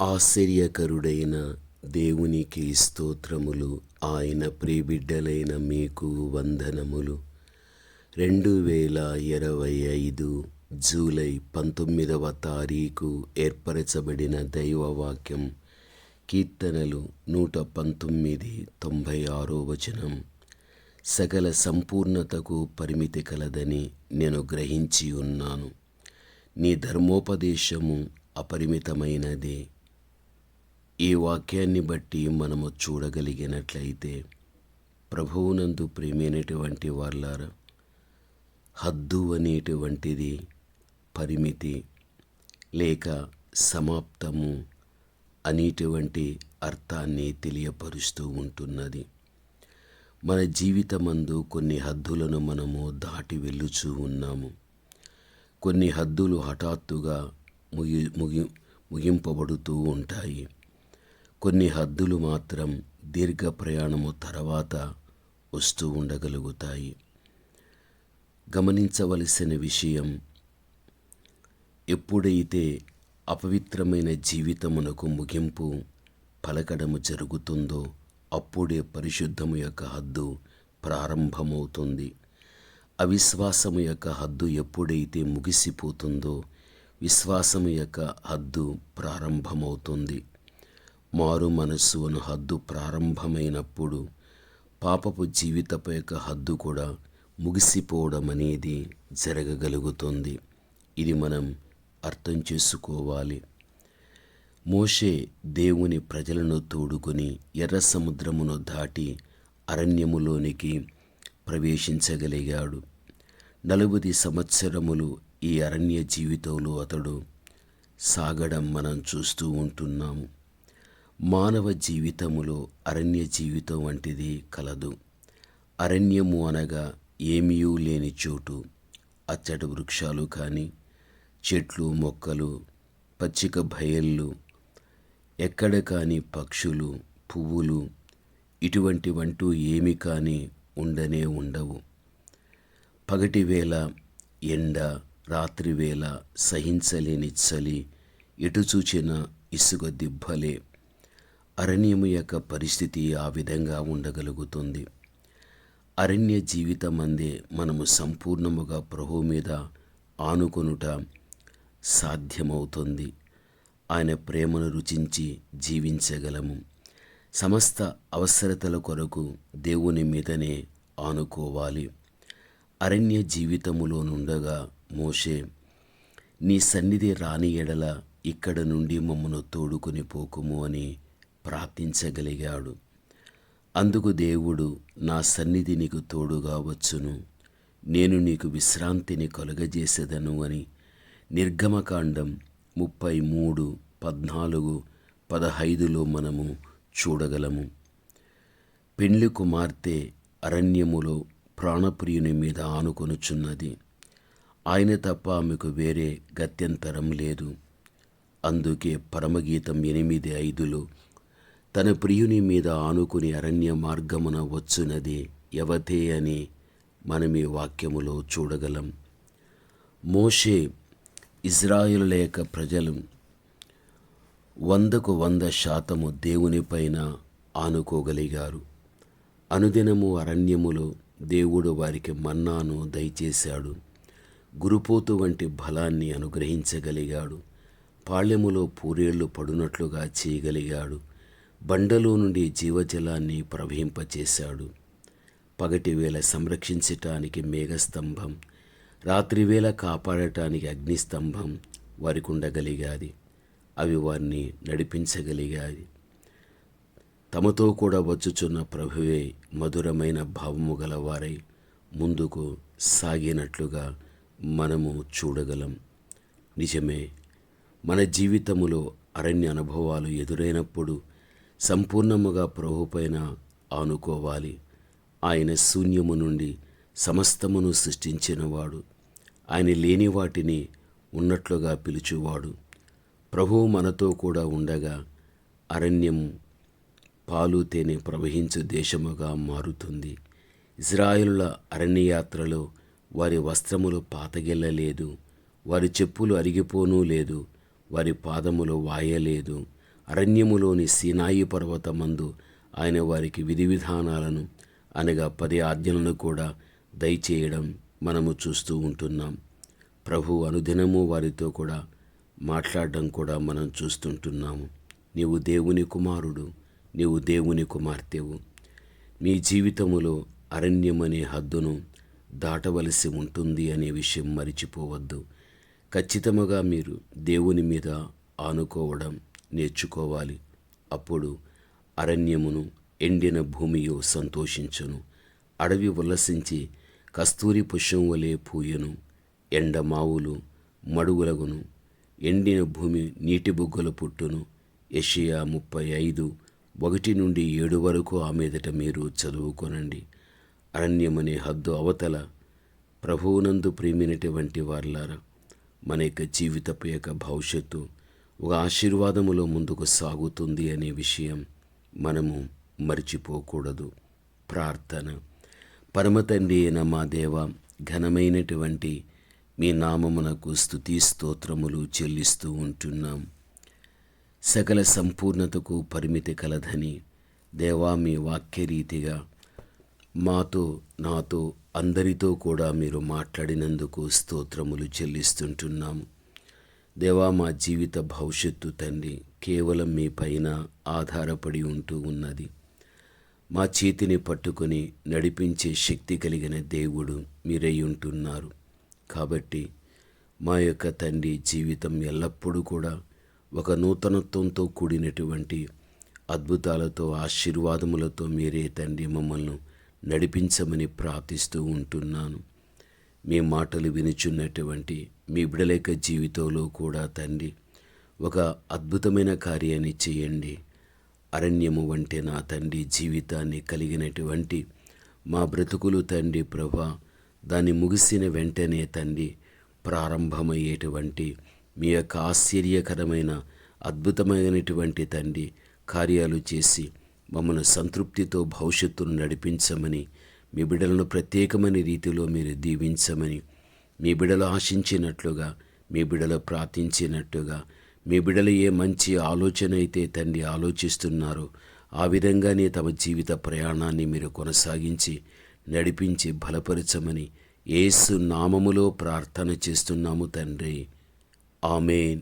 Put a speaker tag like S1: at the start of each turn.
S1: ఆశ్చర్యకరుడైన దేవునికి స్తోత్రములు ఆయన ప్రియబిడ్డలైన మీకు వందనములు. రెండు వేల ఇరవై ఐదు జూలై పంతొమ్మిదవ తారీఖు ఏర్పరచబడిన దైవవాక్యం కీర్తనలు నూట పంతొమ్మిది తొంభై ఆరో వచనం. సకల సంపూర్ణతకు పరిమితి కలదని నేను గ్రహించి ఉన్నాను. నీ ధర్మోపదేశము అపరిమితమైనదే. ఈ వాక్యాన్ని బట్టి మనము చూడగలిగినట్లయితే ప్రభువునందు ప్రేమైనటువంటి వాళ్ళారా హద్దు అనేటువంటిది పరిమితి లేక సమాప్తము అనేటువంటి అర్థాన్ని తెలియపరుస్తూ ఉంటున్నది. మన జీవితమందు కొన్ని హద్దులను మనము దాటి వెళ్ళుచూ ఉన్నాము. కొన్ని హద్దులు హఠాత్తుగా ముగి ముగి ముగింపబడుతూ ఉంటాయి. కొన్ని హద్దులు మాత్రం దీర్ఘ ప్రయాణము తర్వాత వస్తూ ఉండగలుగుతాయి. గమనించవలసిన విషయం ఎప్పుడైతే అపవిత్రమైన జీవితమునకు ముగింపు పలకడము జరుగుతుందో అప్పుడే పరిశుద్ధము యొక్క హద్దు ప్రారంభమవుతుంది. అవిశ్వాసము యొక్క హద్దు ఎప్పుడైతే ముగిసిపోతుందో విశ్వాసము యొక్క హద్దు ప్రారంభమవుతుంది. మారు మనస్సు అను హద్దు ప్రారంభమైనప్పుడు పాపపు జీవితపు యొక్క హద్దు కూడా ముగిసిపోవడం అనేది జరగగలుగుతుంది. ఇది మనం అర్థం చేసుకోవాలి. మోషే దేవుని ప్రజలను తోడుకొని ఎర్ర సముద్రమును దాటి అరణ్యములోనికి ప్రవేశించగలిగాడు. నలుగుది సంవత్సరములు ఈ అరణ్య జీవితంలో అతడు సాగడం మనం చూస్తూ ఉంటున్నాము. మానవ జీవితములో అరణ్య జీవితం వంటిది కలదు. అరణ్యము అనగా ఏమీయూ లేని చోటు. అచ్చటి వృక్షాలు కానీ చెట్లు మొక్కలు పచ్చిక బయళ్ళు ఎక్కడ కాని పక్షులు పువ్వులు ఇటువంటివంటూ ఏమి కానీ ఉండనే ఉండవు. పగటి వేళ ఎండ రాత్రివేళ సహించలేని చలి ఎటు చూచిన ఇసుక దిబ్బలే. అరణ్యము యొక్క పరిస్థితి ఆ విధంగా ఉండగలుగుతుంది. అరణ్య జీవితం అందే మనము సంపూర్ణముగా ప్రభు మీద ఆనుకొనుట సాధ్యమవుతుంది. ఆయన ప్రేమను రుచించి జీవించగలము. సమస్త అవసరతల కొరకు దేవుని మీదనే ఆనుకోవాలి. అరణ్య జీవితములో నుండగా మోషే నీ సన్నిధి రాని ఎడల ఇక్కడ నుండి మమ్మను తోడుకొని పోకుము అని ప్రార్థించగలిగాడు. అందుకు దేవుడు నా సన్నిధి నీకు తోడుగా వచ్చును. నేను నీకు విశ్రాంతిని కలుగజేసేదను అని నిర్గమకాండం ముప్పై మూడు పద్నాలుగు పదహైదులో మనము చూడగలము. పెండ్లి కుమార్తె అరణ్యములో ప్రాణప్రియుని మీద ఆనుకొనుచున్నది. ఆయన తప్ప ఆమెకు వేరే గత్యంతరం లేదు. అందుకే పరమగీతం ఎనిమిది ఐదులో తన ప్రియుని మీద ఆనుకుని అరణ్య మార్గమున వచ్చునది యవతే అని మనమే వాక్యములో చూడగలం. మోషే ఇజ్రాయిల్ యొక్క ప్రజలు వందకు వంద శాతము దేవునిపైన ఆనుకోగలిగారు. అనుదినము అరణ్యములో దేవుడు వారికి మన్నాను దయచేశాడు. గురుపోతు వంటి బలాన్ని అనుగ్రహించగలిగాడు. పాళ్యములో పూరేళ్ళు పడునట్లుగా చేయగలిగాడు. బండలో నుండి జీవజలాన్ని ప్రవహింపచేశాడు. పగటివేళ సంరక్షించటానికి మేఘస్తంభం రాత్రివేళ కాపాడటానికి అగ్నిస్తంభం వారికి ఉండగలిగాది అవి వారిని నడిపించగలిగాయి. తమతో కూడా వచ్చుచున్న ప్రభువే మధురమైన భావము గలవారై ముందుకు సాగినట్లుగా మనము చూడగలం. నిజమే మన జీవితములో అరణ్య అనుభవాలు ఎదురైనప్పుడు సంపూర్ణముగా ప్రభుపైన ఆనుకోవాలి. ఆయన శూన్యము నుండి సమస్తమును సృష్టించినవాడు. ఆయన లేని వాటిని ఉన్నట్లుగా పిలుచువాడు. ప్రభువు మనతో కూడా ఉండగా అరణ్యం పాలు తేనె ప్రవహించు దేశముగా మారుతుంది. ఇజ్రాయిలుల అరణ్యయాత్రలో వారి వస్త్రములు పాతగిల్లలేదు. వారి చెప్పులు అరిగిపోనూ లేదు. వారి పాదములు వాయలేదు. అరణ్యములోని సీనాయి పర్వతమందు ఆయన వారికి విధి విధానాలను అనగా పది ఆజ్ఞలను కూడా దయచేయడం మనము చూస్తూ ఉంటున్నాం. ప్రభు అనుదినము వారితో కూడా మాట్లాడడం కూడా మనం చూస్తుంటున్నాము. నీవు దేవుని కుమారుడు నీవు దేవుని కుమార్తెవు. మీ జీవితములో అరణ్యమనే హద్దును దాటవలసి ఉంటుంది అనే విషయం మరిచిపోవద్దు. ఖచ్చితముగా మీరు దేవుని మీద ఆనుకోవడం నేర్చుకోవాలి. అప్పుడు అరణ్యమును ఎండిన భూమియో సంతోషించును. అడవి ఉల్లసించి కస్తూరి పుష్యం వలె పూయను. ఎండమావులు మడుగులగును. ఎండిన భూమి నీటి బుగ్గల పుట్టును. ఎషియా ముప్పై ఐదు ఒకటి నుండి ఏడు వరకు ఆ మీదట మీరు చదువుకొనండి. అరణ్యమనే హద్దు అవతల ప్రభువునందు ప్రేమినటువంటి వార్లారా మన యొక్క జీవితపు యొక్క భవిష్యత్తు ఒక ఆశీర్వాదములో ముందుకు సాగుతుంది అనే విషయం మనము మర్చిపోకూడదు. ప్రార్థన. పరమతండ్రి అయిన మా దేవ ఘనమైనటువంటి మీ నామమునకు స్థుతి స్తోత్రములు చెల్లిస్తూ ఉంటున్నాం. సకల సంపూర్ణతకు పరిమితి కలదని దేవా మీ వాక్యరీతిగా మాతో నాతో అందరితో కూడా మీరు మాట్లాడినందుకు స్తోత్రములు చెల్లిస్తుంటున్నాము దేవా మా జీవిత భవిష్యత్తు తండ్రి కేవలం మీ పైన ఆధారపడి ఉంటూ ఉన్నది. మా చేతిని పట్టుకొని నడిపించే శక్తి కలిగిన దేవుడు మీరై ఉంటున్నారు. కాబట్టి మా యొక్క తండ్రి జీవితం ఎల్లప్పుడూ కూడా ఒక నూతనత్వంతో కూడినటువంటి అద్భుతాలతో ఆశీర్వాదములతో మీరే తండ్రి మమ్మల్ని నడిపించమని ప్రార్థిస్తూ ఉంటున్నాను. మీ మాటలు వినుచున్నటువంటి మీ బిడలేక జీవితంలో కూడా తండ్రి ఒక అద్భుతమైన కార్యాన్ని చేయండి. అరణ్యము వంటి నా తండ్రి జీవితాన్ని కలిగినటువంటి మా బ్రతుకులు తండ్రి ప్రభా దాన్ని ముగిసిన వెంటనే తండ్రి ప్రారంభమయ్యేటువంటి మీ యొక్క ఆశ్చర్యకరమైన అద్భుతమైనటువంటి తండ్రి కార్యాలు చేసి మమ్మల్ని సంతృప్తితో భవిష్యత్తును నడిపించమని మీ బిడలను ప్రత్యేకమైన రీతిలో మీరు దీవించమని మీ బిడలు ఆశించినట్లుగా మీ బిడలు ప్రార్థించినట్టుగా మీ బిడలు ఏ మంచి ఆలోచన అయితే తండ్రి ఆలోచిస్తున్నారో ఆ విధంగానే తమ జీవిత ప్రయాణాన్ని మీరు కొనసాగించి నడిపించి బలపరచమని ఏసు నామములో ప్రార్థన చేస్తున్నాము తండ్రి. ఆమెన్.